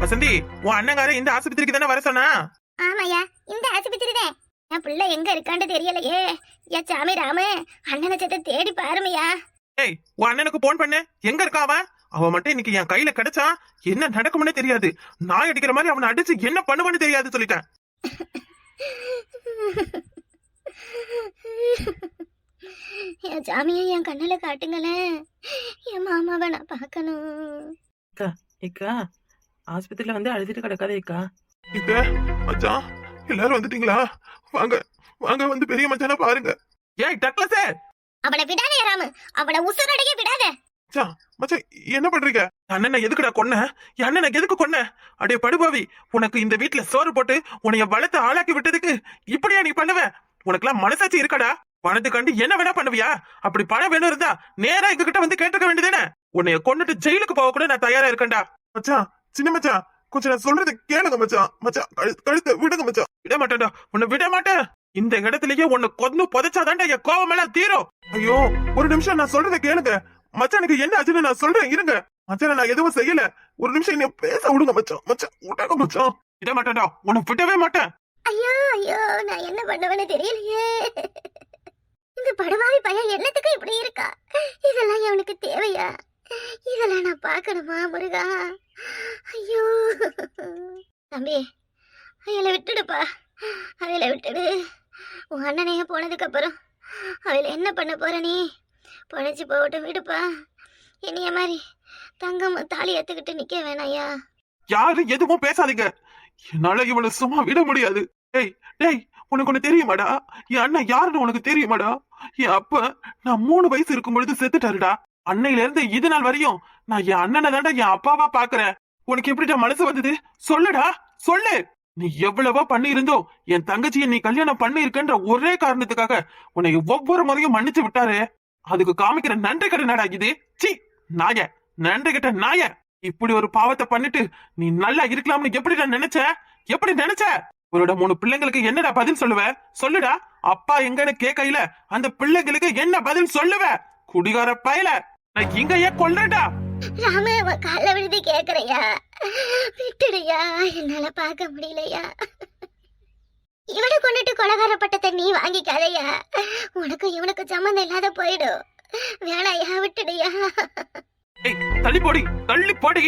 வசந்தி உன் அண்ணங்கார இந்த ஆஸ்பத்திரிக்கு தானே வர சொன்னா? ஆமாய்யா இந்த ஆஸ்பத்திரி தான். என் பிள்ளை எங்க இருக்கான்னு தெரியலையே. ஏ சாமி ராமு அண்ணனை சத்த தேடி பாருமையா. ஏய் உன் அண்ணனுக்கு போன் பண்ணு. எங்க இருக்கா அவன்? அவன் மட்டும் இன்னைக்கு என் கையில கிடைச்சா என்ன நடக்கும்னே தெரியாது. நாய் அடிக்கிற மாதிரி அவனை அடிச்சு என்ன பண்ணுவான்னு தெரியாது சொல்லிட்டேன். என் சாமியை என் கண்ணுல காட்டுங்களேன். என் மாமாவை நான் பார்க்கணும். ஏக்கா ஆஸ்பத்திரியில வந்து அழுதுட்டு கிடக்காதே ஏக்கா. இங்க மச்சான் எல்லாரும் வந்துட்டீங்களா? வாங்க வாங்க வந்து பெரிய மச்சான பாருங்க. ஏய் டக்ளஸே அவனை விடாதே ராமு. அவனை உசுரடைய விடாத. மச்சான் மச்சான் என்ன பண்றீங்க? அண்ணனை எதுக்குடா கொன்ன? என் அண்ணனை எதுக்கு கொன்ன? அடே படுபாவி உனக்கு இந்த வீட்ல சோறு போட்டு உன்னைய வளர்த்து ஆளாக்கி விட்டதுக்கு இப்படியா நீ பண்ணுவ? உனக்கெல்லாம் மனசாட்சி இருக்கடா? பணத்துக்காண்டி என்ன வேணா பண்ணுவியா? அப்படி பணம் வேணும் இருந்தா நேரா எங்க கிட்ட வந்து கேட்டுக்க வேண்டியதானே உன்னைய கொன்னுட்டு ஜெயிலுக்கு போக கூட நான் தயாரா இருக்கேன்டா. மச்சான் சின்ன மச்சான் கொஞ்சம் நான் சொல்றது கேளுங்க மச்சான். மச்சான் கழுத்த விடுங்க மச்சான். விட மாட்டேன்டா உன்னை விட மாட்டேன். இந்த இடத்துலயே உன்னை கொன்னு புதைச்சாதான்டா என் கோவம் எல்லாம் தீரும். ஐயோ ஒரு நிமிஷம் நான் சொல்றதை கேளுங்க. மச்சானுக்கு என்ன ஆச்சுன்னு நான் சொல்றேன் இருங்க. மச்சான் நான் எதுவும் செய்யல. ஒரு நிமிஷம் என்ன பேச விடுங்க மச்சான். மச்சான் விடுங்க மச்சான். விட மாட்டேன்டா உன்னை விடவே மாட்டேன். ஐயோ ஐயோ நான் என்ன பண்ணுவேன்னு தெரியலையே. இந்த படுவாவி பையன் என்னத்துக்கு இப்படி இருக்கா? இதெல்லாம் அவனுக்கு தேவையா? இதெல்லாம் நான் பார்க்கணுமா முருகா? ஐயோ. தம்பி அவையில விட்டுடுப்பா. அவையில விட்டுடு. உன் அண்ணனையே போனதுக்கு அப்புறம் அவையில என்ன பண்ண போற நீ? பொழைச்சி போகட்டும் விடுப்பா. என்னைய மாதிரி தங்கம் தாலி ஏத்துக்கிட்டு நிக்க வேணாயா யாரும் எதுவும் பேசாதீங்க. என்னால இவனை சும்மா விட முடியாது. டேய் டேய் உனக்கு ஒண்ணு தெரியுமாடா? என் அண்ணன் யாருன்னு உனக்கு தெரியுமாடா? என் அப்ப நான் மூணு வயசு இருக்கும் பொழுது செத்துட்டாருடா. அன்னையில இருந்து இது நாள் வரையும் நான் என் அண்ணனை தான்டா என் அப்பாவா பாக்குறேன். உனக்கு எப்படிடா மனசு வந்தது? சொல்லுடா சொல்லு. நீ எவ்வளவோ பண்ணி இருந்தோம் என் தங்கச்சியை நீ கல்யாணம் பண்ணி இருக்கன்ற ஒரே காரணத்துக்காக உன்னை ஒவ்வொரு முறையும் மன்னிச்சு விட்டாரு. அதுக்கு காமிக்கிற நன்றி கடனடா இது? சி நாய நன்றி கிட்ட நாய. இப்படி ஒரு பாவத்தை பண்ணிட்டு நீ நல்லா இருக்கலாம்னு எப்படிடா நினைச்ச? எப்படி நினைச்ச? உன்னோட மூணு பிள்ளைங்களுக்கு என்னடா பதில் சொல்லுவ? சொல்லுடா அப்பா எங்கன்னு கேட்கையில அந்த பிள்ளைங்களுக்கு என்ன பதில் சொல்லுவ? குடிகார பயல நான் இங்கேயே கொல்றேன்டா. ராம உன் கால விழுது கேக்குறையா விட்டுடுயா என்னால பார்க்க முடியலையா இவனை கொண்டுட்டு கொலகார பட்டத்தை நீ வாங்கிக்காதயா உனக்கு இவனுக்கு சம்மந்தம் இல்லாத போயிடும் வேணாயா விட்டுடுயா ஏய் தள்ளி போடி தள்ளி போடி.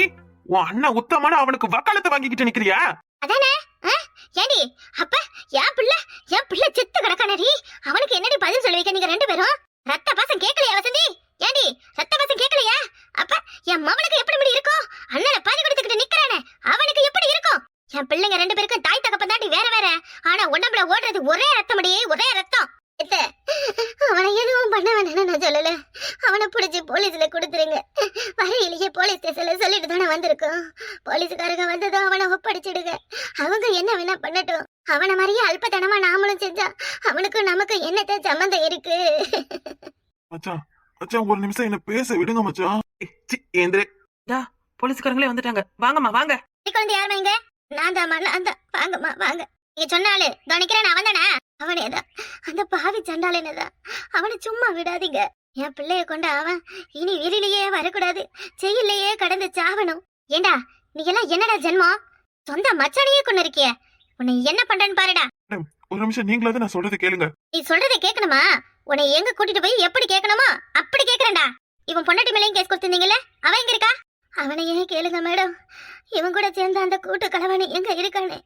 உன் அண்ணன் உத்தமான அவனுக்கு வக்காலத்தை வாங்கிக்கிட்டு நிக்கிறியா? அதானே? ஆ? ஏண்டி அப்ப என் பிள்ளை என் பிள்ளை செத்து கிடக்கானடி அவனுக்கு என்னடி பதில் சொல்லுவீங்க நீங்க ரெண்டு பேரும் ரத்த பாசம் கேட்கலையா வசந்தி ஏண்டி ரத்த பாசம் கேட்கலையா அப்ப என் மவனுக்கு எப்படி இப்படி இருக்கும் அண்ணனை பாதி கொடுத்துக்கிட்டு நிக்கிறானே அவனுக்கு எப்படி இருக்கும் என் பிள்ளைங்க ரெண்டு பேருக்கும் தாய் தகப்பன் தாண்டி வேற வேற ஆனா உடம்புல ஓடுறது ஒரே ரத்தமடி ஒரே ரத்தம் எத்த, அவனை எதுவும் பண்ண வேணாம்னு நான் சொல்லல அவனை பிடிச்சி போலீஸ்ல கொடுத்துருங்க வரையிலேயே போலீஸ் ஸ்டேஷன்ல சொல்லிட்டு தானே வந்திருக்கோம் போலீஸ்காரங்க வந்ததும் அவனை ஒப்படைச்சிடுங்க அவங்க என்ன வேணா பண்ணட்டும்? அவன மாதிரியே அல்பத்தனமா நாமளும் செஞ்சா அவனுக்கு நமக்கு என்னத்த சம்மந்தம் இருக்கு? மச்சான் மச்சான் ஒரு நிமிஷம் என்ன பேச விடுங்க மச்சான். ஏய், சி, ஏந்திரு. போலீஸ்காரங்களே வந்துட்டாங்க. வாங்கம்மா வாங்க. குழந்தை யாருமா இங்க நான் தாம்மா நான் தான். வாங்கம்மா வாங்க. நீங்க சொன்னாலு கவனிக்கிறேன் அவன் தானே அவனே தான். அந்த பாவி சண்டாளனே தான். அவனை சும்மா விடாதீங்க. என் பிள்ளைய கொண்டு அவன் இனி வெளியிலேயே வரக்கூடாது. செயல்லையே கடந்து சாவணும். ஏண்டா நீ எல்லாம் என்னடா ஜென்மம்? சொந்த மச்சானையே கொண்டு இருக்கிய. உன்னை என்ன பண்றேன்னு பாருடா. ஒரு நிமிஷம் நீங்களாவது நான் சொல்றதை கேளுங்க. நீ சொல்றதை கேட்கணுமா உன்னை எங்க கூட்டிட்டு போய் எப்படி கேட்கணுமோ அப்படி கேக்குறேன்டா. இவன் பொண்டாட்டி மேலேயும் கேஸ் கொடுத்திருந்தீங்கல்ல அவன் எங்க இருக்கா? அவனையே கேளுங்க மேடம். இவன் கூட சேர்ந்த அந்த கூட்டு கலவனை எங்க இருக்கானே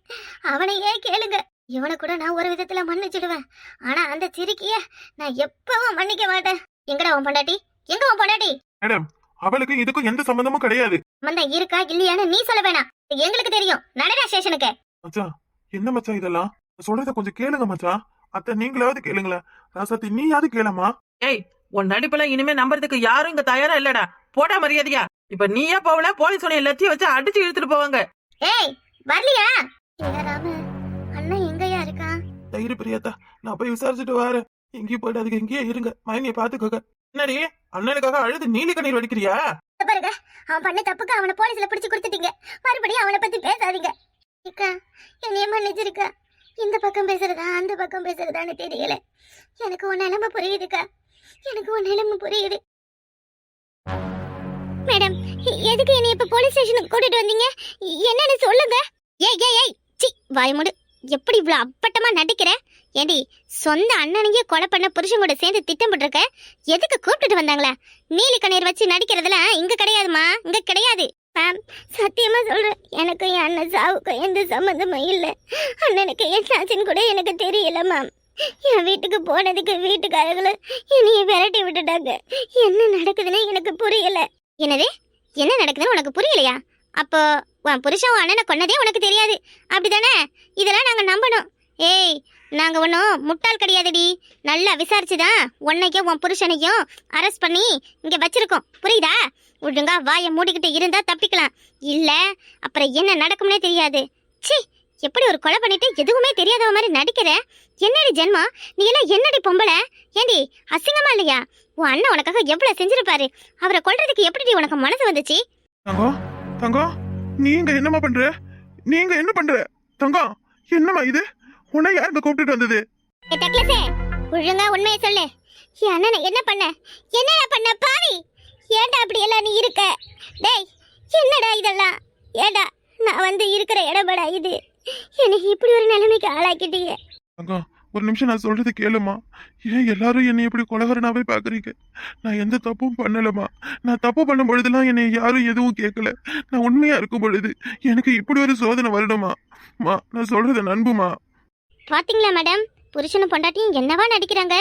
அவனையே கேளுங்க. இவனை கூட நான் ஒரு விதத்துல மன்னிச்சிடுவேன். ஆனா அந்த சிரிக்கிய நான் எப்பவும் மன்னிக்க மாட்டேன். எங்கடா உன் பொண்டாட்டி? எங்க உன் பொண்டாட்டி? மேடம் அவளுக்கு இதுக்கும் எந்த சம்பந்தமும் கிடையாது. மந்தம் இருக்கா இல்லையான்னு நீ சொல்ல வேணாம். எங்களுக்கு தெரியும். நடடா ஸ்டேஷனுக்கு. என்ன மச்சான் இதெல்லாம்? சொல்றத கொஞ்சம் கேளுங்க மச்சான். அத்தை நீங்களாவது கேளுங்களேன். ராசாத்தி நீயாவது கேளமா ஏய் உன் நடிப்பெல்லாம் இனிமே நம்புறதுக்கு யாரும் இங்க தயாரா இல்லடா. போடா மரியாதையா. இப்ப நீயே போகல போலீஸ் உன்னை எல்லாத்தையும் வச்சு அடிச்சு இழுத்துட்டு போவாங்க. ஏய் வரலையா? அண்ணன் எங்கயா இருக்கான் தயிர் பிரியாத்தா நான் போய் விசாரிச்சுட்டு வரேன். எங்கேயும் போயிட்டு அதுக்கு எங்கேயே இருங்க. மைனிய பாத்துக்கோங்க. என்னடி அண்ணனுக்காக அழுது நீலி கண்ணீர் வடிக்கிறியா? இத பாருங்க அவன் பண்ண தப்புக்கு அவனை போலீஸ்ல பிடிச்சு கொடுத்துட்டீங்க. மறுபடியும் அவனை பத்தி பேசாதீங்க. அக்கா என்னைய மன்னிச்சிருக்கா இந்த பக்கம் பேசுறதா அந்த பக்கம் பேசுறதான்னு தெரியல. எனக்கு உன் நிலைமை புரியுதுக்கா. எனக்கு உன் நிலைமை புரியுது. மேடம் எதுக்கு என்னை இப்ப போலீஸ் ஸ்டேஷனுக்கு கூட்டிட்டு வந்தீங்க? என்னன்னு சொல்லுங்க. ஏய் ஏய் ஏய் சி வாய்மூடு எப்படி இவ்வளவு அப்பட்டமா நடிக்கிற? ஏடி சொந்த அண்ணனையே கொலை பண்ண புருஷன் கூட சேர்ந்து திட்டம் போட்டிருக்க? எதுக்கு கூப்பிட்டுட்டு வந்தாங்களா? நீலி கண்ணீர் வச்சு நடிக்கிறதுல இங்க கிடையாதுமா? இங்க கிடையாது. மேம் சத்தியமாக சொல்கிறேன் எனக்கு என் அண்ணன் சாவுக்கும் எந்த சம்மந்தமும் இல்லை. அண்ணனுக்கு என்னாச்சுன்னு கூட எனக்கு தெரியல மேம். என் வீட்டுக்கு போனதுக்கு வீட்டுக்காரங்களும் என்னைய விரட்டி விட்டுட்டாங்க. என்ன நடக்குதுன்னு எனக்கு புரியல. என்னது? என்ன நடக்குதுன்னு உனக்கு புரியலையா? அப்போ உன் புருஷன் உன் அண்ணனை கொன்னதே உனக்கு தெரியாது. அப்படிதானே இதெல்லாம் நாங்கள் நம்பணும். ஏய் நாங்கள் ஒன்றும் முட்டாள் கிடையாதுடி. நல்லா விசாரிச்சுதான் உன்னைக்கும் உன் புருஷனையும் அரெஸ்ட் பண்ணி இங்கே வச்சுருக்கோம். புரியுதா? ஒழுங்கா வாயை மூடிக்கிட்டு இருந்தால் தப்பிக்கலாம். இல்லை அப்புறம் என்ன நடக்கும்னே தெரியாது. ச்சீ எப்படி ஒரு கொலை பண்ணிட்டு எதுவுமே தெரியாதவ மாதிரி நடிக்கிற? என்னடி ஜென்மா நீ எல்லாம் என்னடி பொம்பளை? ஏண்டி அசிங்கமா இல்லையா? உன் அண்ணன் உனக்காக எவ்வளோ செஞ்சிருப்பாரு? அவரை கொல்றதுக்கு எப்படி உனக்கு மனசு வந்துச்சு? தங்கம் தங்கம் நீங்க என்னம்மா பண்ற? நீங்க என்ன பண்ற? தங்கம் என்னம்மா இது? உன்னை யார் இங்க கூப்பிட்டுட்டு வந்தது? டக்ளஸே ஒழுங்கா உண்மையை சொல்லு. அண்ணனை என்ன பண்ண? என்னடா பண்ண பாவி? ஏன்டா அப்படி எல்லாம் நீ இருக்க? டேய் என்னடா இதெல்லாம்? ஏடா நான் வந்து இருக்கிற இடமடா இது? என்னை இப்படி ஒரு நிலைமைக்கு ஆளாக்கிட்டீங்க? தங்கம் ஒரு நிமிஷம் நான் சொல்றது கேளுமா? ஏன் எல்லாரும் என்னை இப்படி கொலகாரனாவே பாக்குறீங்க நான் எந்த தப்பும் பண்ணலமா நான் தப்பு பண்ணும் பொழுதுலாம் என்னை யாரும் எதுவும் கேட்கல. நான் உண்மையா இருக்கும் பொழுது எனக்கு இப்படி ஒரு சோதனை வரணுமா? மா நான் சொல்றது நண்புமா பாத்தீங்களா மேடம்? புருஷனும் பொண்டாட்டியும் என்னவா நடிக்கிறாங்க?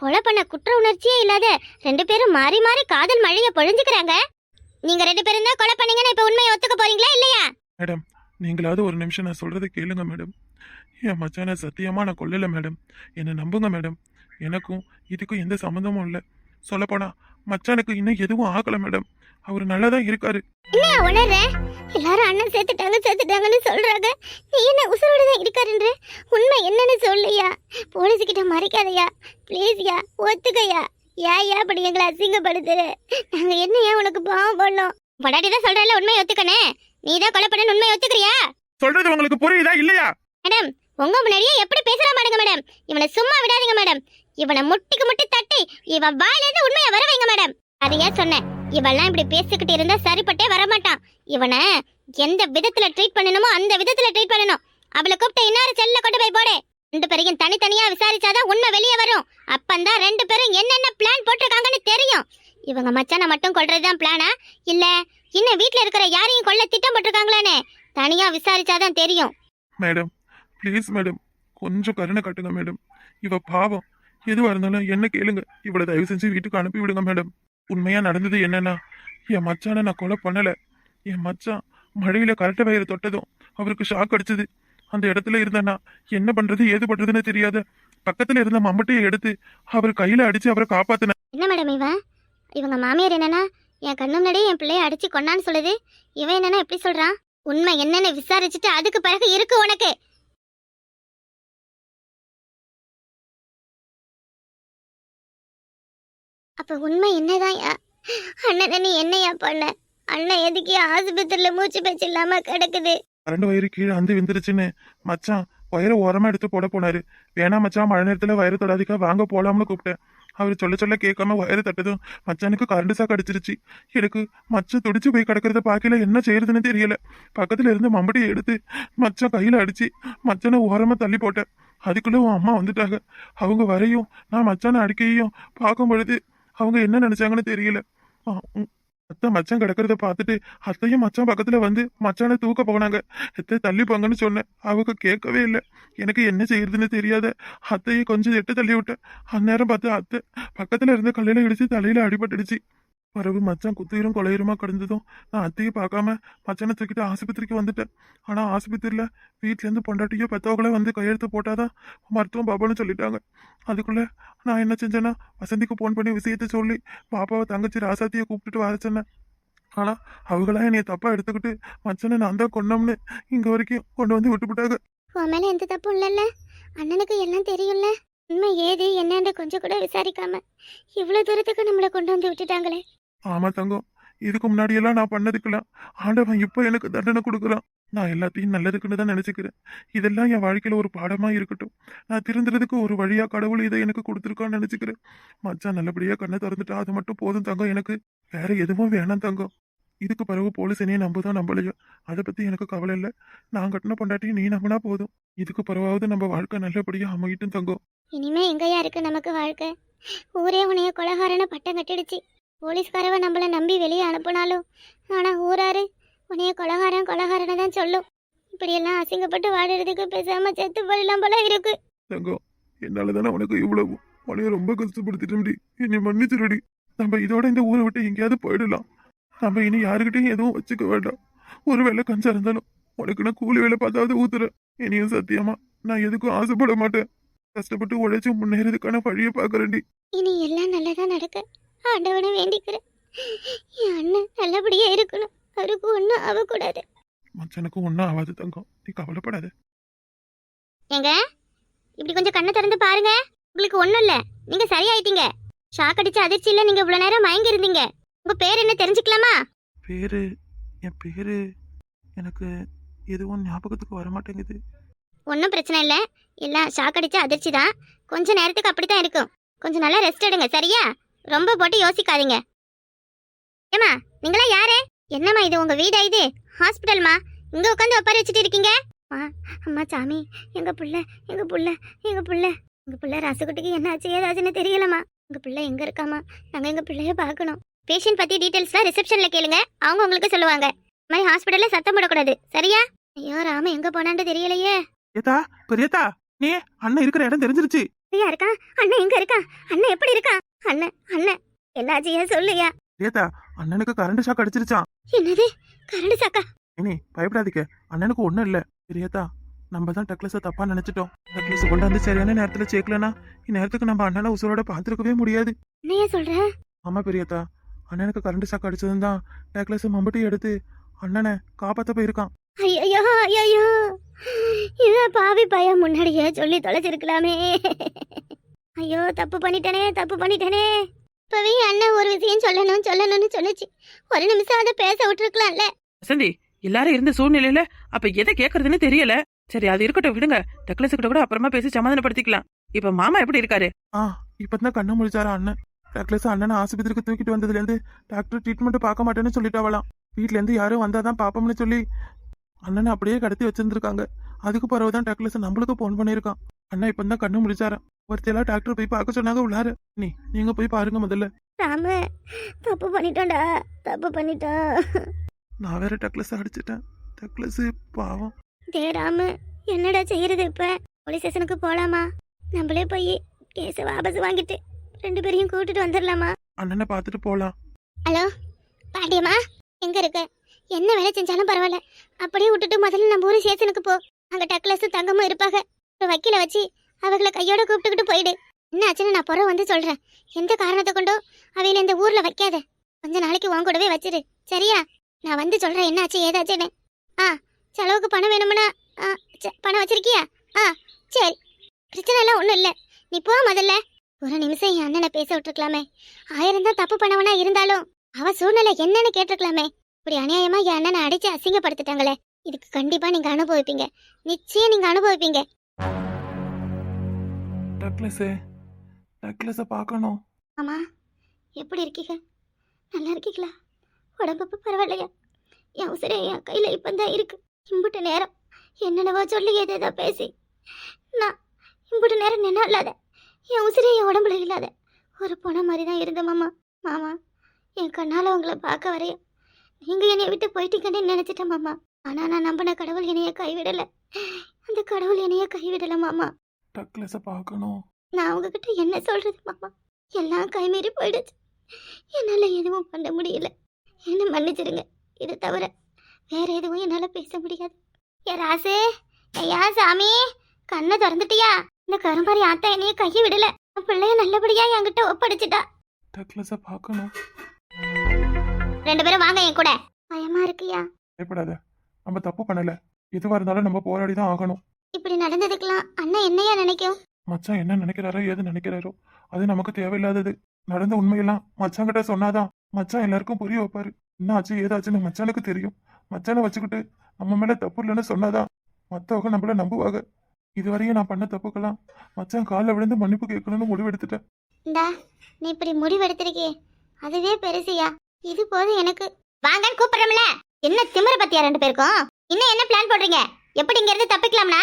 கொலை பண்ண குற்ற உணர்ச்சியே இல்லாத ரெண்டு பேரும் மாறி மாறி காதல் மழையை பொழிஞ்சுக்கிறாங்க. நீங்க ரெண்டு பேரும் தான் கொலை பண்ணீங்கன்னு இப்ப உண்மையை ஒத்துக்க போறீங்களா இல்லையா? மேடம் நீங்களாவது ஒரு நிமிஷம் நான் சொல்றதை கேளுங்க மேடம். என் மச்சான சத்தியமா நான் கொல்லல மேடம். என்னை நம்புங்க மேடம். எனக்கும் இதுக்கும் எந்த சம்மந்தமும் இல்லை. சொல்லப்போனா மச்சானுக்கு இன்னும் எதுவும் ஆகல மேடம். அவர் நல்லா தான் இருக்காரு. என்ன உணர்ற எல்லாரும் அண்ணன் சேர்த்துட்டாங்க சேர்த்துட்டாங்கன்னு சொல்றாங்க. நீ என்ன உசுரோட தான் இருக்காருன்ற? உண்மை என்னன்னு சொல்லுயா போலீஸ் கிட்ட மறைக்காதயா ப்ளீஸ்யா ஒத்துக்கையா? ஏன் ஏன் அப்படி எங்களை அசிங்கப்படுத்துற? நாங்க என்ன ஏன் உனக்கு பாவம் பண்ணோம்? பொடாட்டி தான் சொல்றல உண்மையை ஒத்துக்கனே? நீ தான் கொலை பண்ண உண்மையை ஒத்துக்கிறியா? சொல்றது உங்களுக்கு புரியுதா இல்லையா? மேடம் உங்க முன்னாடியே எப்படி பேசுற மேடம்? இவனை சும்மா விடாதீங்க மேடம். இவனை முட்டிக்கு முட்டி தட்டி இவன் வாயில இருந்து உண்மையை வர வைங்க மேடம் அதையே சொன்னேன். இவெல்லாம் இப்படி பேசிக்கிட்டு இருந்தா சரிப்பட்டே வரமாட்டான் இவனை எந்த விதத்துல ட்ரீட் பண்ணணுமோ அந்த விதத்துல ட்ரீட் பண்ணணும். அவளை கூப்பிட்டு இன்னொரு செல்ல கொண்டு போய் போடு. ரெண்டு பேரையும் தனித்தனியா விசாரிச்சாதான் உண்மை வெளியே வரும். அப்பந்தான் ரெண்டு பேரும் என்னென்ன பிளான் போட்டிருக்காங்கன்னு தெரியும். இவங்க மச்சானை மட்டும் கொள்றதுதான் பிளானா இல்ல இன்னும் வீட்ல இருக்கிற யாரையும் கொல்ல திட்டம் போட்டிருக்காங்களானே? தனியா விசாரிச்சாதான் தெரியும். Madam please madam. கொஞ்சம் கருணை காட்டுங்க மேடம். இவ பாவம். எதுவாக இருந்தாலும் என்ன கேளுங்க. இவ்வளோ தயவு செஞ்சு வீட்டுக்கு அனுப்பி விடுங்க மேடம் உண்மையாக நடந்தது என்னன்னா என் மச்சானை நான் கொலை பண்ணலை. என் மச்சான் மழையில் கரெக்ட வயிறு தொட்டதும் அவருக்கு ஷாக் அடிச்சது. அந்த இடத்துல இருந்தேன்னா என்ன பண்ணுறது ஏது பண்ணுறதுன்னு தெரியாத பக்கத்தில் இருந்த மம்பட்டையை எடுத்து அவர் கையில் அடித்து அவரை காப்பாற்றினேன் என்ன மேடம் இவன் இவங்க மாமியார் என்னன்னா என் கண்ணு முன்னாடியே என் பிள்ளைய அடிச்சு கொண்டான்னு சொல்லுது. இவன் என்னன்னா எப்படி சொல்கிறான் உண்மை என்னன்னு விசாரிச்சுட்டு அதுக்கு பிறகு இருக்கு உனக்கு. அப்ப உண்மை என்னதான் அண்ணன் நீ என்னையா பண்ண? அண்ணன் எதுக்கு ஆஸ்பத்திரியில மூச்சு பேச்சு இல்லாம கிடக்குது? ரெண்டு வயிறு கீழே அந்து விந்துருச்சுன்னு. மச்சான் வயிறு ஓரமா எடுத்து போட போனாரு. வேணா மச்சான் மழை நேரத்துல வயிறு தொடாதிக்கா வாங்க போலாம்னு கூப்பிட்டேன். அவர் சொல்ல சொல்ல கேட்காம வயிறு தட்டதும் மச்சானுக்கு கரண்ட் சாக்கு அடிச்சிருச்சு எனக்கு மச்சம் துடிச்சு போய் கிடக்கிறத பார்க்கல என்ன செய்யறதுன்னு தெரியல. பக்கத்துல இருந்து மம்படி எடுத்து மச்சான் கையில அடிச்சு மச்சானை ஓரமா தள்ளி போட்டேன். அதுக்குள்ள உன் அம்மா வந்துட்டாங்க. அவங்க வரையும் நான் மச்சானை அடிக்கையும் பார்க்கும் பொழுது அவங்க என்ன நினைச்சாங்கன்னு தெரியல. அத்தை மச்சான் கிடக்கிறத பார்த்துட்டு அத்தையும் மச்சான் பக்கத்துல வந்து மச்சானை தூக்க போனாங்க. அத்தை தள்ளி போங்கன்னு சொன்னேன். அவங்க கேட்கவே இல்லை. எனக்கு என்ன செய்யறதுன்னு தெரியாத அத்தையை கொஞ்சம் எட்டு தள்ளி விட்டேன். அந்நேரம் பார்த்து அத்தை பக்கத்துல இருந்த கல்லையில இடிச்சு தலையில அடிபட்டுடுச்சு. பிறகு மச்சான் குத்துயிரும் கொலையுருமா கிடந்ததும்? நான் அத்தையை பார்க்காம மச்சானை தூக்கிட்டு ஆஸ்பத்திரிக்கு வந்துட்டேன். ஆனா ஆஸ்பத்திரியில வீட்டிலேருந்து பொண்டாட்டியோ பெத்தவங்களே வந்து கையெழுத்து போட்டாதான் மருத்துவம் பாபான்னு சொல்லிட்டாங்க. அதுக்குள்ள நான் என்ன செஞ்சேன்னா வசந்திக்கு ஃபோன் பண்ணி விஷயத்த சொல்லி பாப்பாவை தங்கச்சி ராசாத்தியை கூப்பிட்டுட்டு வர சொன்னேன். ஆனா அவங்களா என்னைய தப்பா எடுத்துக்கிட்டு மச்சனை நான் தான் கொண்டோம்னு இங்க வரைக்கும் கொண்டு வந்து விட்டுவிட்டாங்க உன் மேல எந்த தப்பும் இல்லைல்ல. அண்ணனுக்கு எல்லாம் தெரியும்ல. உண்மை ஏது என்னன்னு கொஞ்சம் கூட விசாரிக்காம இவ்வளவு தூரத்துக்கு நம்மளை கொண்டு வந்து விட்டுட்டாங்களே. ஆமா தங்கம் இதுக்கு முன்னாடி எல்லாம் நான் பண்ணதுக்கெல்லாம் ஆண்டவன் இப்போ எனக்கு தண்டனை கொடுக்குறான். நான் எல்லாத்தையும் நல்லதுக்குன்னு தான் நினைச்சுக்கிறேன். இதெல்லாம் என் வாழ்க்கையில ஒரு பாடமா இருக்கட்டும். நான் திருந்துறதுக்கு ஒரு வழியா கடவுள் இதை எனக்கு கொடுத்துருக்கான்னு நினைச்சுக்கிறேன். மச்சான் நல்லபடியா கண்ணை திறந்துட்டா அது மட்டும் போதும் தங்கம் எனக்கு. வேற எதுவும் வேணாம் தங்கம். இதுக்கு பிறகு போலீஸ் என்னைய நம்புதான் நம்பலையோ? அதை பத்தி எனக்கு கவலை இல்லை. நான் கட்டின பொண்டாட்டி நீ நம்பினா போதும். இதுக்கு பிறவாவது நம்ம வாழ்க்கை நல்லபடியா அமையிட்டும் தங்கம். இனிமே எங்கயா இருக்கு நமக்கு வாழ்க்கை? ஊரே உனைய கொலகாரன பட்டம் கட்டிடுச்சு. போலீஸ்காரவ நம்மள நம்பி வெளியே அனுப்புனாலும் ஆனா ஊராரு உனைய கொலகாரன் கொலகாரனை தான் சொல்லும். இப்படியெல்லாம் அசிங்கப்பட்டு வாடுறதுக்கு பேசாம செத்து போயிடலாம் போல இருக்கு. தங்கம் என்னால தானே உனக்கு இவ்வளவு? உனைய ரொம்ப கஷ்டப்படுத்திட்டோம்டி என்னை மன்னிச்சிருடி. நம்ம இதோட இந்த ஊரை விட்டு எங்கேயாவது போயிடலாம். நம்ம இனி யாருக்கிட்டையும் எதுவும் வச்சுக்க வேண்டாம். ஒருவேளை கஞ்சா இருந்தாலும் உனக்கு நான் கூலி வேலை பார்த்தாவது ஊத்துறேன். இனியும் சத்தியமா நான் எதுக்கும் ஆசைப்பட மாட்டேன். கஷ்டப்பட்டு உழைச்சு முன்னேறதுக்கான வழியை பாக்குறேன்டி இனி எல்லாம் நல்லதா நடக்க? ஆண்டவனை வேண்டிக்கிறேன். என் அண்ணன் நல்லபடியா இருக்கணும். அவருக்கு ஒன்றும் ஆகக்கூடாது. மச்சனுக்கு ஒன்றும் ஆகாது தங்கம். நீ கவலைப்படாத. ஏங்க? இப்படி கொஞ்சம் கண்ணை திறந்து பாருங்க. உங்களுக்கு ஒன்றும் இல்லை. நீங்க சரியாயிட்டீங்க. ஷாக் அடிச்ச அதிர்ச்சியில நீங்க இவ்வளவு நேரம் மயங்கி இருந்தீங்க உங்க பேர் என்ன தெரிஞ்சுக்கலாமா? பேரு என் பேரு எனக்கு எதுவும் ஞாபகத்துக்கு வர மாட்டேங்குது ஒன்றும் பிரச்சனை இல்லை. எல்லாம் ஷாக் அடிச்ச அதிர்ச்சி தான். கொஞ்ச நேரத்துக்கு அப்படித்தான் இருக்கும். கொஞ்சம் நல்லா ரெஸ்ட் எடுங்க. சரியா? ரொம்ப போட்டு யோசிக்காதீங்க. ஏமா நீங்களா யாரு? என்னம்மா இது உங்க வீடா இது? ஹாஸ்பிட்டல்மா இங்க உட்காந்து உட்கார வச்சுட்டு இருக்கீங்க? அம்மா சாமி எங்க புள்ள எங்க புள்ள எங்க புள்ள. எங்க புள்ள ரசகுட்டிக்கு என்னாச்சு ஏதாச்சுன்னு தெரியலம்மா. எங்க பிள்ளை எங்க இருக்காமா நாங்க எங்க பிள்ளைய பார்க்கணும் பேஷண்ட் பத்தி டீடைல்ஸ்லாம் ரிசப்ஷன்ல கேளுங்க. அவங்க உங்களுக்கு சொல்லுவாங்க. இந்த மாதிரி ஹாஸ்பிட்டல்ல சத்தம் போடக்கூடாது. சரியா? ஐயோ ராம எங்க போனான்னு தெரியலையே. ஏதா பெரியதா நீ அண்ணன் இருக்கிற இடம் தெரிஞ்சிருச்சு. சரியா இருக்கா? அண்ணன் எங்க இருக்கா? அண்ணன் எப்படி இருக்கா? அண்ணன் அண்ணன் என்னாச்சியா சொல்லுயா ஏத்தா அண்ணனுக்கு கரண்ட் ஷாக் அடிச்சிருச்சான் என்னது? கரண்டு சாக்கா இனி பயப்படாதீங்க. அண்ணனுக்கு ஒண்ணும் இல்ல. பெரியதா நம்ம தான் டக்லஸ தப்பா நினைச்சிட்டோம். டக்லஸ் கொண்டாந்து சரியான நேரத்துல சேர்க்கலனா இந்நேரத்துக்கு நம்ம அண்ணனை உசுரோட பார்த்துருக்கவே முடியாது. என்னையா சொல்ற? ஆமா பெரியதா அண்ணனுக்கு கரண்ட் ஷாக் அடிச்சதும் தான் டக்லஸ் மம்பட்டி எடுத்து அண்ணனை காப்பாத்த போயிருக்கான். ஐயோ ஐயோ இத பாவி பையன் முன்னாடியே சொல்லி தொலைச்சிருக்கலாமே. ஐயோ தப்பு பண்ணிட்டனே தப்பு பண்ணிட்டனே. இப்பவே அண்ணன் ஒரு விஷயம் சொல்லணும் சொல்லணும்னு சொல்லுச்சு. ஒரு நிமிஷம் அதை பேச விட்டுருக்கலாம்ல. வசந்தி எல்லாரும் இருந்த சூழ்நிலையில அப்ப எதை கேக்குறதுன்னு தெரியல. சரி அது இருக்கட்டும் விடுங்க. டக்ளஸ் கிட்ட கூட அப்புறமா பேசி சமாதானப்படுத்திக்கலாம். இப்ப மாமா எப்படி இருக்காரு? ஆ இப்பதான் கண்ணு முழிச்சாரா அண்ணன். டக்லஸ் அண்ணனை ஆஸ்பத்திரிக்கு தூக்கிட்டு வந்ததுல இருந்து டாக்டர் ட்ரீட்மெண்ட் பார்க்க மாட்டேன்னு சொல்லிட்டாவலாம். வீட்ல இருந்து யாரும் வந்தாதான் பாப்போம்னு சொல்லி அண்ணனை அப்படியே கடத்தி வச்சிருந்திருக்காங்க. அதுக்கு பிறகுதான் டக்லஸ் நம்மளுக்கு போன் பண்ணியிருக்கான். அண்ணா இப்பதான் கண்ணு முழிச்சாராம். ஒருத்தையெல்லாம் டாக்டர் போய் பார்க்க சொன்னாங்க உள்ளாரு. நீ நீங்க போய் பாருங்க முதல்ல. ராம தப்பு பண்ணிட்டோம்டா தப்பு பண்ணிட்டோம் நான் வேற டக்லஸ் அடிச்சிட்டேன். டக்லஸ் பாவம். டே ராமு என்னடா செய்யறது இப்ப? போலீஸ் ஸ்டேஷனுக்கு போலாமா? நம்மளே போய் கேஸை வாபஸ் வாங்கிட்டு ரெண்டு பேரையும் கூட்டிட்டு வந்துடலாமா அண்ணனை பார்த்துட்டு போலாம். ஹலோ பாண்டியம்மா எங்க இருக்க? என்ன வேலை செஞ்சாலும் பரவாயில்ல. அப்படியே விட்டுட்டு முதல்ல நம்ம ஊர் ஸ்டேஷனுக்கு போ. அங்க டக்லஸ் தங்கமும் இருப்பாங்க. ஒரு வக்கீல வச்சு அவங்கள கையோட கூப்பிட்டுக்கிட்டு போயிடு. என்ன ஆச்சுன்னு நான் புறம் வந்து சொல்றேன். எந்த காரணத்தை கொண்டோ அவையில இந்த ஊர்ல வைக்காத. கொஞ்ச நாளைக்கு உன் கூடவே வச்சிரு. சரியா? நான் வந்து சொல்றேன். என்னாச்சு? ஏதாச்சுன்னு. ஆ செலவுக்கு பணம் வேணும்னா ஆ பணம் வச்சிருக்கியா? ஆ சரி. பிரச்சனை எல்லாம் ஒன்றும் இல்லை. நீ போ முதல்ல. ஒரு நிமிஷம் என் அண்ணனை பேச விட்டுருக்கலாமே. ஆயிரம் தான் தப்பு பண்ணவனா இருந்தாலும் அவ சூழ்நிலை என்னன்னு கேட்டிருக்கலாமே. இப்படி அநியாயமா என் அண்ணனை அடிச்சு அசிங்கப்படுத்திட்டாங்களே. இதுக்கு கண்டிப்பா நீங்க அனுபவிப்பீங்க. நிச்சயம் நீங்க அனுபவிப்பீங்க. டக்லஸே டக்லஸை பார்க்கணும். ஆமா எப்படி இருக்கீங்க? நல்லா இருக்கீங்களா? உடம்பு பரவாயில்லையா? என் உசிரே என் இப்போ தான் இருக்கு. இம்புட்டு நேரம். என்னென்னவோ சொல்லி ஏதேதோ பேசி. நான் இம்புட்டு நேரம் நின்னா இல்லாத. என் உசிரே என் உடம்புல இல்லாத. ஒரு பொண்ணை மாதிரி தான் இருந்த மாமா. மாமா என் கண்ணால் உங்களை பார்க்க வரையும் நீங்கள் என்னை விட்டு போயிட்டீங்கன்னு நினச்சிட்டேன் மாமா. ஆனால் நான் நம்பின கடவுள் என்னைய கைவிடலை. அந்த கடவுள் என்னைய கைவிடலை மாமா. டக்லஸை பார்க்கணும். நான் உங்ககிட்ட என்ன சொல்றது மாமா? எல்லாம் கைமீறி போயிடுச்சு. என்னால எதுவும் பண்ண முடியல. என்ன மன்னிச்சிடுங்க. இது தவிர வேற எதுவும் என்னால பேச முடியாது. ஏ ராசு! ஐயா சாமி! கண்ணை திறந்துட்டியா? இந்த கரும்பாரி ஆத்தா என்னைய கையை விடல. பிள்ளைய நல்லபடியா என்கிட்ட ஒப்படைச்சிட்டா. டக்லஸை பார்க்கணும். ரெண்டு பேரும் வாங்க என் கூட. பயமா இருக்குயா? பயப்படாத. நம்ம தப்பு பண்ணல. எதுவா இருந்தாலும் நம்ம போராடி தான் ஆகணும். இப்படி நடந்ததுக்கெல்லாம் அண்ணன் என்னையா நினைக்கும்? மச்சான் என்ன நினைக்கிறாரோ ஏது நினைக்கிறாரோ அது நமக்கு தேவையில்லாதது. நடந்த உண்மையெல்லாம் மச்சான் கிட்ட சொன்னாதான் மச்சான் எல்லாருக்கும் புரிய வைப்பாரு. என்ன ஆச்சு ஏதாச்சுன்னு மச்சானுக்கு தெரியும். மச்சானை வச்சுக்கிட்டு நம்ம மேல தப்பு இல்லைன்னு சொன்னாதான் மத்தவங்க நம்மள நம்புவாங்க. இதுவரையும் நான் பண்ண தப்புக்கெல்லாம் மச்சான் காலில் விழுந்து மன்னிப்பு கேட்கணும்னு முடிவெடுத்துட்டேன். இந்தா நீ இப்படி முடிவெடுத்திருக்கியே. அதுவே பெருசியா. இது போதும் எனக்கு. வாங்கன்னு கூப்பிடுறோம்ல. என்ன திமிர பத்தியா ரெண்டு பேருக்கும்? இன்னும் என்ன பிளான் போடுறீங்க? எப்படி இங்க இருந்து தப்பிக்கலாம்னா?